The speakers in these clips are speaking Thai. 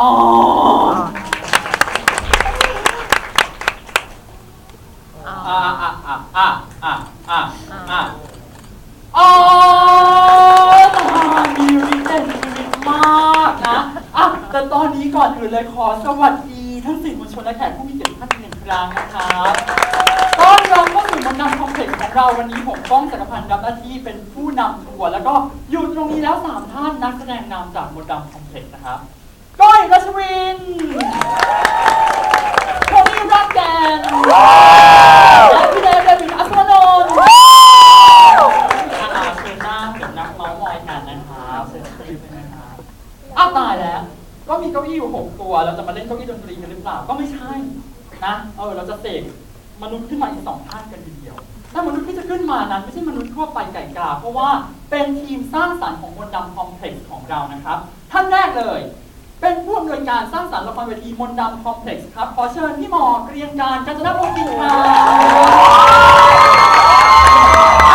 อ๋ออ๋ออ่าอ่าอ่าอ่าอ่าอ่าอ่าอ๋อตอนนี้เด่นชีวิตมากนะอะแต่ตอนนี้ก่อนอื่นเลยขอสวัสดีทั้งสื่อมวลชนและแขกผู้มีเกียรติท่านหนึ่งครั้งนะครับต้อนรับเข้าสู่มนนำคอมเพล็กซ์ของเราวันนี้ผมก้องจักรพันธ์รับหน้าที่เป็นผู้นำทัวร์แล้วก็อยู่ตรงนี้แล้วสามท่านนักแสดงนำจากมนต์นำคอมเพล็กซ์นะครับ ก้อยรัชวินโทนี่รักแกนและพี่เดฟเดวินอัศวนนท์อาเชิญหน้าเห็นนักเมาส์มอยกันนะครับเชิญสตรีมเลยนะครับอ้าวตายแล้ว ก็มีเก้าอี้อยู่หกตัว เราจะมาเล่นเก้าอี้ดนตรีกันหรือเปล่า ก็ไม่ใช่ นะ เออ เราจะเสกมนุษย์ขึ้นมาอีกสองท่านกันทีเดียว แต่มนุษย์ที่จะขึ้นมานั้น ไม่ใช่มนุษย์ทั่วไปไก่กาเพราะว่าเป็นทีมสร้างสรรค์ของมนต์ดำคอมเพล็กซ์ของเรานะครับ ท่านแรกเลย เป็นผู้อำนวยการสร้างสรรค์ละครเวทีมนต์ดำคอมเพล็กซ์ครับ ขอเชิญพี่หมอเกรียงการกัญจนพงศ์กินค่ะ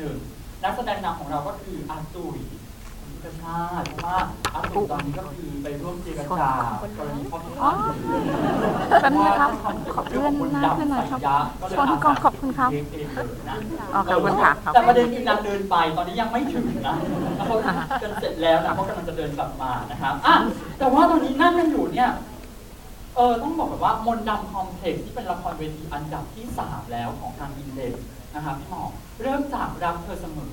หนึ่งนักแสดงนำของเราก็คืออาตุยพิชชาติเพราะว่าอาตุยตอนนี้ก็คือไปร่วมเจรจากรณีข้อพิพาทแป๊บนึงนะครับขอเลื่อนหน้าขึ้นหน่อยครับชนกองขอบคุณครับอ๋อขอบคุณค่ะขอบคุณแต่ประเด็นคือนางเดินไปตอนนี้ยังไม่ถึงนะแล้วเขากันเสร็จแล้วนะเขากำลังจะเดินกลับมานะครับอะแต่ว่าตอนนี้นั่งกันอยู่เนี่ยเออต้องบอกแบบว่ามนต์ดำคอมเพล็กซ์ที่เป็นละครเวทีอันดับที่ 3 แล้วของทางอินเด็ก นะครับพี่หมอเริ่มจากรักเธอเสมอ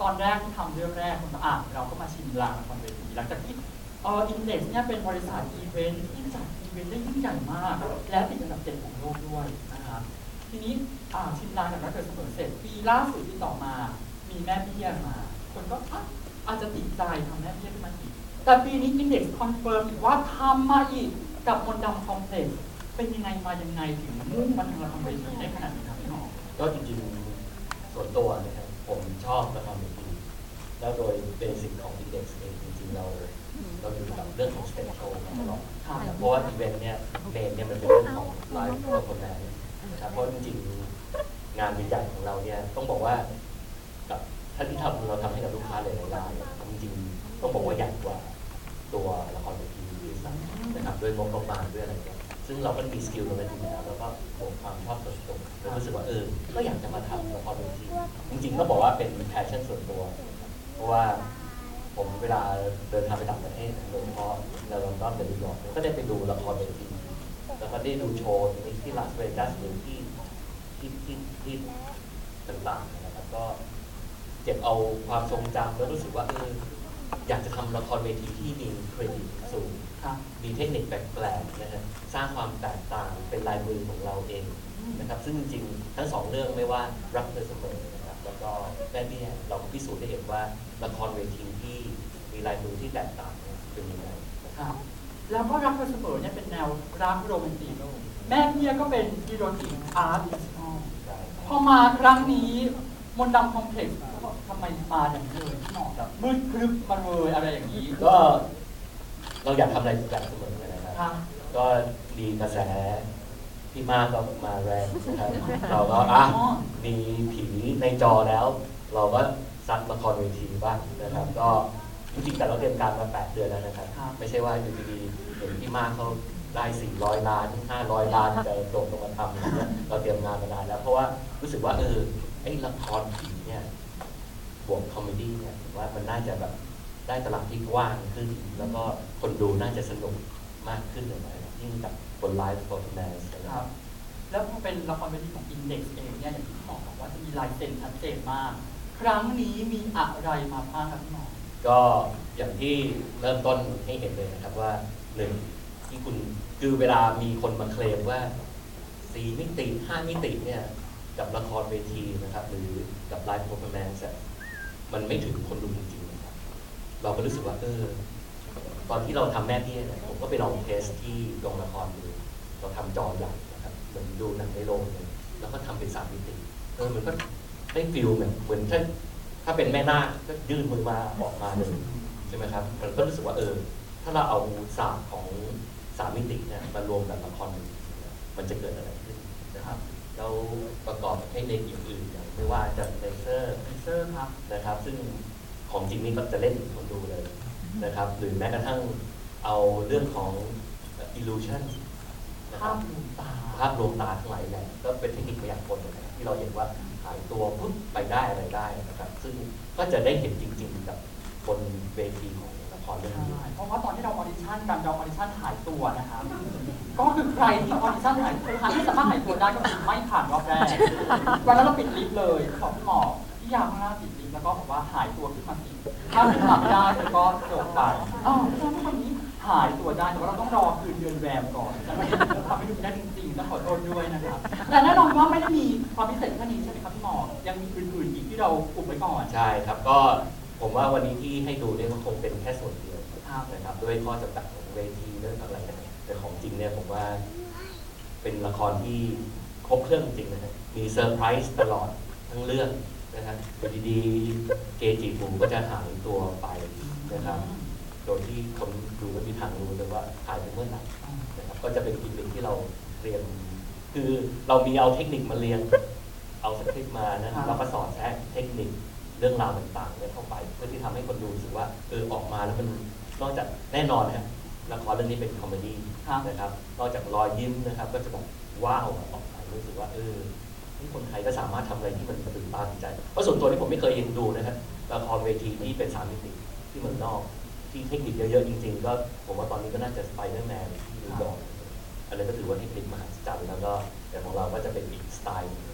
ตอนแรกที่ทำเรื่องแรกคนก็อ่านเราก็มาชิมลางละครเวทีหลังจากที่เอออินเด็กเนี่ยเป็นบริษัทอีเวนท์ที่จัดอีเวนท์ได้ยิ่งใหญ่มาก และติดอันดับเจ็ดของโลกด้วยนะครับทีนี้อ่าชิมลางกับรักเธอเสมอเสร็จปีล่าสุดที่ต่อมา มีแม่เบี้ยมา คนก็อะอาจจะติดใจทำแม่เบี้ยขึ้นมาอีกแต่ปีนี้อินเด็กซ์คอนเฟิร์มอีกว่าทำมาอีกกับมนต์ดำคอมเพล็กซ์เป็นยังไงมายังไงถึงมุ่งมาทางละครเวทีได้ขนาดนี้ครับ ก็จริงๆส่วนตัวนะครับผมชอบละครเวทีแล้วโดยเบสิกของ Index เองจริงๆเราเราอยู่กับเรื่องของสเตจโชว์มาตลอดครับเพราะว่าอีเวนต์เนี่ยเมนเนี่ยมันเป็นเรื่องของไลฟ์โปรแกรมนะครับเพราะจริงๆงานใหญ่ของเราเนี่ยต้องบอกว่ากับท่านที่ทำเราทำให้กับลูกค้าหลายๆรายจริงๆต้องบอกว่าใหญ่กว่าตัวละครเวทีด้วยซ้ำนะครับด้วยงบประมาณด้วยอะไรเงี้ย ซึ่งเราก็มีสกิลตรงนั้นอยู่แล้วแล้วก็บวกความชอบส่วนตัวเรารู้สึกว่าเออ ก็อยากจะมาทำละครเวทีจริงๆก็บอกว่าเป็นแพชชั่นส่วนตัว เพราะว่าผมเวลาเดินทางไปต่างประเทศโดยเฉพาะในลอนดอนกับนิวยอร์กเนี่ยก็ได้ไปดูละครเวทีแล้วก็ได้ดูโชว์ที่ลาสเวกัสหรือที่ที่ที่ที่ต่างๆนะครับก็เก็บเอาความทรงจำแล้วรู้สึกว่าเอออยากจะทำละครเวทีที่มีเครดิตสูงครับมีเทคนิคแปลกๆนะฮะ เป็นลายมือของเราเองนะครับ ซึ่งจริงๆทั้งสองเรื่องไม่ว่ารักเธอเสมอนะครับแล้วก็แม่เบี้ยเราก็พิสูจน์ได้เห็นว่าละครเวทีที่มีลายมือที่แตกต่างเนี่ยเป็นยังไงนะครับครับแล้วก็รักเธอเสมอเนี่ยเป็นแนวรักโรแมนติกแม่เพียก็เป็นอีโรติกอาร์ตอินสตอลใช่พอมาครั้งนี้มนต์ดำคอมเพล็กซ์ทำไมมาอย่างนี้เลยพี่หมอครับมืดครึบมาเลยอะไรอย่างนี้ ก็เราอยากทำอะไรทุกอย่างเสมอนะครับครับก็ดีกระแส พี่มากก็มาแรงนะครับเราก็อะมีผีในจอแล้ว เราก็ซัดละครเวทีบ้างนะครับ ก็จริงๆแต่เราเตรียมการมา 8 เดือนแล้วนะครับครับไม่ใช่ว่าอยู่ดีๆเห็นพี่มากเขาได้ 400 ล้าน 500 ล้านจะโดดลงมาทำอะไรเงี้ยเราเตรียมงานมานานแล้ว เพราะว่ารู้สึกว่าเออไอ้ละครผีเนี่ยบวกคอมเมดี้เนี่ยผมว่ามันน่าจะแบบได้ตลาดที่กว้างขึ้น แล้วก็คนดูน่าจะสนุกมากขึ้นเลยนะครับ ยิ่งกับบนไลฟ์โปรแกรมนะคครัรับบแล้วพอเป็นละครเวทีของอินเด็กซ์เองเนี่ยอย่างที่พี่หมอบอกว่าจะมีลายเซ็นชัดเจนมาก ครั้งนี้มีอะไรมาบ้างครับพี่หมอก็อย่างที่เริ่มต้นให้เห็นเลยนะครับว่าหนึ่งที่คุณคือเวลามีคนมาเคลมว่าสี่มิติห้ามิติเนี่ยกับละครเวทีนะครับ หรือกับไลฟ์โปรแกรมมันไม่ถึงคนดูจริงๆนะครับเราก็รู้สึกว่าเออ ตอนที่เราทำแม่พี่เนี่ยผมก็ไปลองเทสที่โรงละครดูเราทำจอใหญ่นะครับเหมือนดูหนังในโรงเลยแล้วก็ทำเป็นสามมิติเออมันก็ได้ฟิลเหมือนเหมือนถ้าถ้าเป็นแม่นาคก็ยื่นมือมาออกมาเลยใช่ไหมครับมันก็รู้สึกว่าเออ ถ้าเราเอาศาสตร์ของสามมิติเนี่ยมารวมกับละครหนึ่งเนี่ยมันจะเกิดอะไรขึ้นนะครับแล้วประกอบกับเทคนิคอื่นๆอย่างไม่ว่าจะเลเซอร์เลเซอร์ครับนะครับ ซึ่งของจริงนี่ก็จะเล่นคนดูเลย นะครับ หรือแม้กระทั่งเอาเรื่องของ illusion นะคภารับพลวงตาภาพลวงตาทั้งหลายแหละก็เป็นเทคนิคมายากลนะครับที่เราเห็นว่าหายตัวปุ๊บไปได้อะไรได้นะครับ ซึ่งก็จะได้เห็นจริง ๆ กับบนเวทีของละครเรื่องใช่นี้ เพราะว่าตอนที่เราออดิชั่นกันเราออดิชั่นหายตัวนะครับก็คือใครที่ออดิชั่นหายตัวที่สามารถหายตัวได้ก็คือไม่ผ่านรอบแรกวันนั้นเราปิดลิฟต์เลยบอกพี่หมอพี่ยามข้างหน้าปิดลิฟต์ แล้วก็บอกว่าหายตัวขึ้นมาสิถ้าขึ้นมาไม่ได้แล้วก็จบไปอ๋อเพราะฉะนั้นวันนี้หายตัวได้แต่ว่าเราต้องรอคืนเดือนแรมก่อนจะไม่ทำให้ดูไม่ได้จริงๆต้องขอโทษด้วยนะครับแต่แน่นอนว่าไม่ได้มีความพิเศษแค่นี้ใช่ไหมครับพี่หมอยังมีอื่นๆอีกที่เราอุบไว้ก่อนใช่ครับก็ผมว่าวันนี้ที่ให้ดูเนี่ยมันคงเป็นแค่ส่วนเดียวครับนะครับด้วยข้อจำกัดของเวทีเรื่องอะไรนะแต่ของจริงเนี่ยผมว่าเป็นละครที่ครบเครื่องจริงๆนะฮะมีเซอร์ไพรส์ตลอดทั้งเรื่อง นะครับอยู่ดีๆเกจิปูก็จะหายตัวไปนะครับ โดยที่คนดูไม่มีทางรู้เลยว่าหายไปเมื่อไหร่นะครับ ก็จะเป็นอีกหนึ่งที่เราเรียน คือเรามีเอาเทคนิคมาเรียน เอาสคริปต์มานะครับแล้วก็สอนแทรกเทคนิคเรื่องราวต่างๆเนี่ยเข้าไป เพื่อที่ทำให้คนดูรู้สึกว่าเออออกมาแล้วมันนอกจากแน่นอนนะครับละครเรื่องนี้เป็นคอมเมดี้ครับนะครับ นอกจากรอยยิ้มนะครับ ก็จะแบบว้าวออกไปรู้สึกว่าเออ นี่คนไทยก็สามารถทำอะไรที่มันตื่นตาตื่นใจ เพราะส่วนตัวที่ผมไม่เคยเห็นดูนะครับละครเวทีที่เป็นสามมิติที่เมืองนอก ที่เทคนิคเยอะๆจริง ๆ ก็ผมว่าตอนนี้ก็น่าจะสไปเดอร์แมนที่นิวยอร์กอันนั้นก็ถือว่าเทคนิคมหัศจรรย์แล้วก็แต่ของเราก็จะเป็นอีกสไตล์หนึ่ง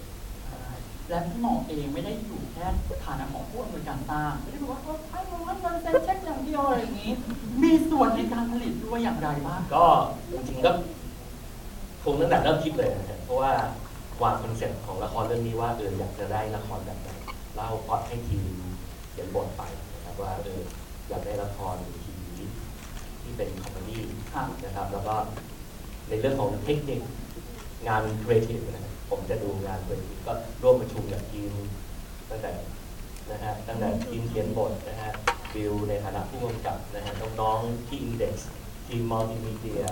และพี่หมอเองไม่ได้อยู่แค่ฐานะของผู้อำนวยการสร้างไม่ได้บอกว่าเออให้เงินเงินเซ็นเช็คอย่างเดียวอะไรอย่างนี้ มีส่วนในการผลิตด้วยอย่างไรบ้างก็จริงๆก็คงตั้งแต่เริ่มคิดเลยนะครับเพราะว่า วางคอนเซ็ปต์ของละครเรื่องนี้ว่าเอออยากจะได้ละครแบบไหนเล่าพล็อตให้ทีมเขียนบทไปนะครับว่าเอออยากได้ละครทีวีที่เป็นคอมเมดี้ครับนะครับ แล้วก็ในเรื่องของเทคนิคงานครีเอทีฟนะครับผมจะดูงานครีเอทีฟก็ร่วมประชุมกับทีมตั้งแต่นะฮะตั้งแต่ทีมเขียนบทนะฮะบิวในฐานะผู้กำกับนะฮะน้องๆที่อินเด็กซ์ทีมมัลติมีเดีย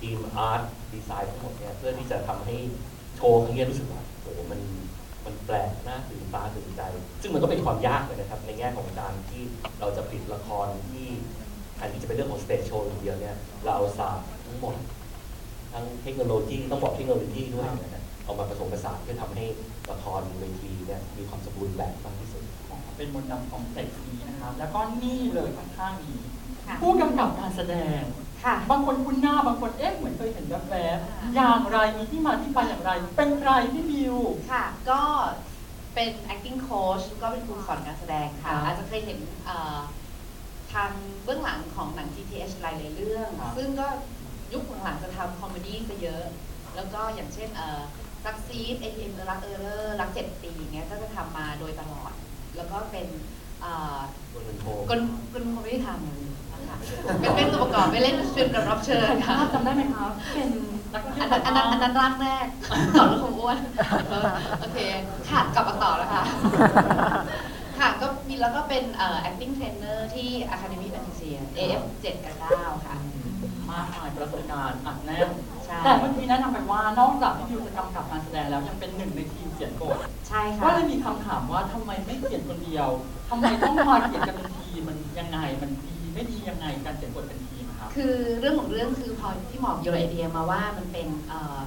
ทีมอาร์ตดีไซน์ทั้งหมดเนี่ยเพื่อที่จะทำให้ โชว์ครั้งนี้รู้สึกว่าโอ้โหมันมันแปลกน่าตื่นตาตื่นใจ ซึ่งมันก็เป็นความยากเลยนะครับ ในแง่ของการที่เราจะผลิตละครที่แทนที่จะเป็นเรื่องของสเตจโชว์อย่างเดียวเนี่ยเราเอาศาสตร์ทั้งหมดทั้งเทคโนโลยีต้องบอกเทคโนโลยีด้วยนะฮะเอามาผสมผสานเพื่อทำให้ละครเวทีเนี่ยมีความสมบูรณ์แบบมากที่สุดเป็นมนต์ดำของเซ็กนี้นะครับ แล้วก็นี่เลยข้างๆนี้ค่ะผู้กำกับการแสดง ค่ะ บางคนคุ้นหน้าบางคนเอ๊ะเหมือนเคยเห็นแวบๆอย่างไรมีที่มาที่ไปอย่างไร เป็นใครพี่บิว ค่ะ ก็เป็น acting coach ก็เป็นครูสอนการแสดงค่ะครับอาจจะเคยเห็นเอ่อทางเบื้องหลังของหนัง GTH หลายๆเรื่อง ครับ ซึ่งก็ยุคหลังๆจะทำคอมเมดี้ซะเยอะ แล้วก็อย่างเช่นเอ่อซักซีด ATM เออรักเออเลอร์รักเจ็ดปีเงี้ยก็จะทำมาโดยตลอด แล้วก็เป็นเอ่อคนเป็นโท กลกลไม่ได้ทำ เลยนะคะเป็นเป็นตัวประกอบไปเล่นเป็นกับรับเชิญค่ะ จำได้ไหมครับเป็นนักท่องเที่ยอัวนนั้นอันนั้นอันนั้นร่างแรกต่อแล้วคงอ้วนเออโอเคค่ะกลับมาต่อแล้วค่ะ ค่ะก็มีแล้วก็เป็นเอ่อ acting trainer ที่ Academy p a t r i c i a AF 7กับ9ค่ะ มากมายประสบการณ์อัดแน่นใช่ แต่เมื่อกี้แนะนำไปว่านอกจากที่บิวจะกำกับการแสดงแล้วยังเป็นหนึ่งในทีมเขียนบทใช่ค่ะก็เลยมีคำถามว่าทำไมไม่เขียนคนเดียวทำไมต้องมาเขียนกันเป็นทีมมันยังไงมันดี ไม่ดียังไงการเขียนบทเป็นทีมครับ คือเรื่องของเรื่องคือพอพี่หมอกโยนไอเดียมาว่ามันเป็นเอ่อ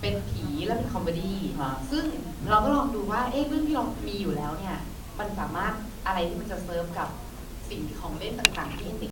เป็นผีและเป็นคอมเมดี้ครับ ซึ่งเราก็ลองดูว่าเอ๊ะเรื่องที่เรามีอยู่แล้วเนี่ย มันสามารถอะไรที่มันจะเซิร์ฟกับสิ่งของเล่นต่างๆที่